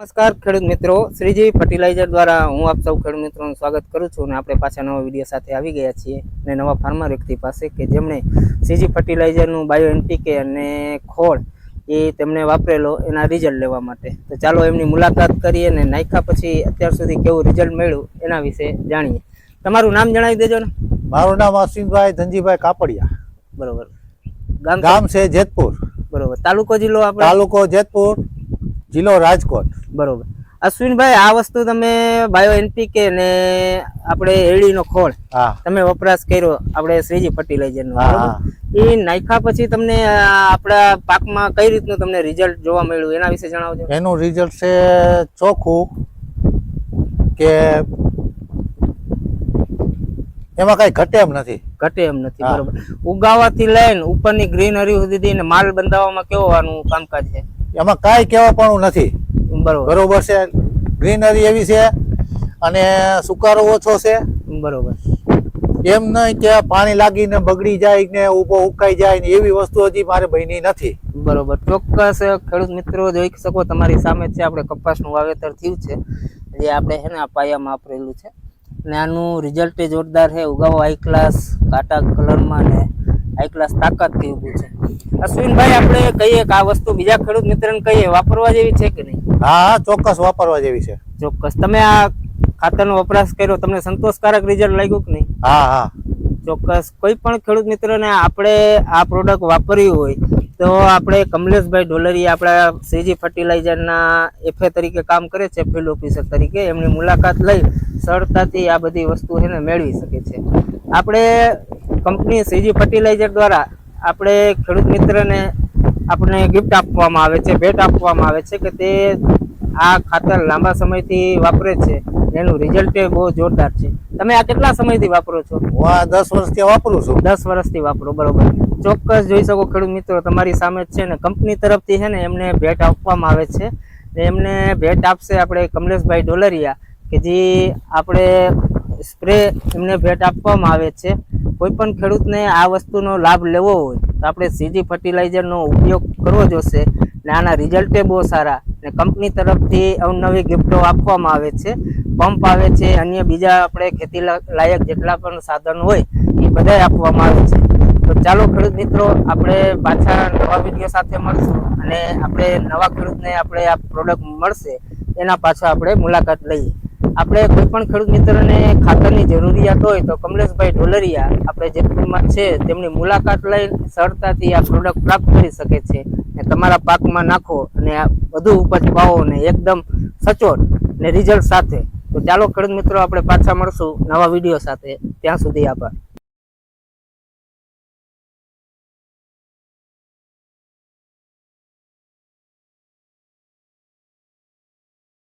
નમસ્કાર ખેડૂત મિત્રો. શ્રીજી ફર્ટિલાઇઝર દ્વારા હું આપ સૌ ખેડૂત મિત્રોનું સ્વાગત કરું છું અને આપણે પાછા નવા વીડિયો સાથે આવી ગયા છીએ અને નવા ફાર્મર વ્યક્તિ પાસે કે જેમણે શ્રીજી ફર્ટિલાઇઝરનું બાયો એનપીકે અને ખોળ એ તેમણે વાપરેલો એના રિઝલ્ટ લેવા માટે. તો ચાલો એમની મુલાકાત કરીએ અને નાખ્યા પછી અત્યાર સુધી કેવું રિઝલ્ટ મળ્યું એના વિશે જાણીએ. તમારું નામ જણાવી દેજો ને. મારું નામ અશ્વિનભાઈ ધનજીભાઈ કાપડિયા. બરોબર. ગામ ગામ છે જેતપુર. બરોબર. તાલુકો જિલ્લો આપણે? તાલુકો જેતપુર. જિલ્લો રાજકોટ. બરોબર. અશ્વિનભાઈ આ વસ્તુ તમે બાયો એનપીકે ને આપણે એડીનો ખોળ તમે વપરાશ કર્યો આપણે શ્રીજી ફર્ટિલાઇઝરનો એ નાખ્યા પછી તમને આપણા પાકમાં કઈ રીતનું તમને રિઝલ્ટ જોવા મળ્યું? એના વિશે જણાવજો. એનું રિઝલ્ટ છે ચોખ્ખું કે એમાં કઈ ઘટે એમ નથી. ઘટે એમ નથી બરોબર. ઉગાવાથી લઈને ઉપરની ગ્રીનરી સુધી માલ બંધાવવામાં કેવો આનું કામકાજ છે? એમાં કાંઈ કહેવાપણું નથી. બરોબર. બરોબર છે. ગ્રીનરી એવી છે અને સુકારો ઓછો છે. બરોબર. એમ નહીં કે પાણી લાગીને બગડી જાય ને ઊભો ઉકાઈ જાય ને એવી વસ્તુ હજી મારે બની નથી. બરોબર. ચોક્કસ ખેડૂત મિત્રો જોઈ શકો તમારી સામે છે આપણે કપાસનું વાવેતર થયું છે. જે આપણે છે ને આ પાયામાં વાપરેલું છે. અને આનું રિઝલ્ટ જોરદાર છે. ઉગાવો હાઈ ક્લાસ કાટા કલરમાં ને હાઈ ક્લાસ તાકાતથી ઊભું છે. અશ્વિનભાઈ આપણે કહીએ કે આ વસ્તુ બીજા ખેડૂત મિત્રને કહીએ વાપરવા જેવી છે કે નહીં? હા હા ચોક્કસ વાપરવા જેવી છે. ચોક્કસ. તમે આ ખાતરનો વપરાશ કર્યો તમને સંતોષકારક રિઝલ્ટ લાગ્યું કે નહીં? હા હા. ચોક્કસ. કોઈ પણ ખેડૂત મિત્રને આપણે આ પ્રોડક્ટ વાપરવી હોય તો આપણે કમલેશભાઈ ડોલરી આપણા શ્રીજી ફર્ટિલાઇઝરના એફએ તરીકે કામ કરે છે ફિલ્ડ ઓફિસર તરીકે. એમની મુલાકાત લઈ સરળતાથી આ બધી વસ્તુ છે ને મેળવી શકે છે. આપણે કંપની સીજી ફર્ટિલાઇઝર દ્વારા આપણે ખેડૂત મિત્રને આપણે ગિફ્ટ આપવામાં આવે છે ભેટ આપવામાં આવે છે કે તે આ ખાતર લાંબા સમયથી વાપરે છે. એનું રિઝલ્ટ બહુ જોરદાર છે. તમે આ કેટલા સમયથી વાપરો છો? હું આ દસ વર્ષથી વાપરું છું. દસ વર્ષથી વાપરો બરોબર. ચોક્કસ જોઈ શકો ખેડૂત મિત્રો તમારી સામે જ છે ને કંપની તરફથી છે ને એમને ભેટ આપવામાં આવે છે. એમને ભેટ આપશે આપણે કમલેશભાઈ ડોલરિયા કે જે આપણે સ્પ્રે એમને ભેટ આપવામાં આવે છે. કોઈ પણ ખેડૂતને આ વસ્તુનો લાભ લેવો હોય, તો આપણે સીજી ફર્ટિલાઇઝરનો ઉપયોગ કરવો જોશે ને આના રિઝલ્ટે બહુ સારા. ને કંપની તરફથી અવનવી ગિફ્ટો આપવામાં આવે છે. પંપ આવે છે, અન્ય બીજા આપણે ખેતી લાયક જેટલા પણ સાધન હોય, એ બધા આપવામાં આવે છે. તો ચાલો ખેડૂત મિત્રો, આપણે પાછા નવા વીડિયો સાથે મળશું અને આપણે નવા ખેડૂતને આપણે આ પ્રોડક્ટ મળશે, એના પાછા આપણે મુલાકાત લઈએ. આપણે કોઈ પણ ખેડૂત મિત્રને ખાતરની જરૂરિયાત હોય તો કમલેશભાઈ ઢોલરિયા આપણે જેતપુરમાં છે તેમની મુલાકાત લઈ સરળતાથી આ પ્રોડક્ટ પ્રાપ્ત કરી શકે છે. ને તમારા પાકમાં નાખો અને વધુ ઉપજ પાવો ને એકદમ સચોટ ને રિઝલ્ટ સાથે. તો ચાલો ખેડૂત મિત્રો, આપણે પાછા મળશું નવા વીડિયો સાથે. ત્યાં સુધી આભાર.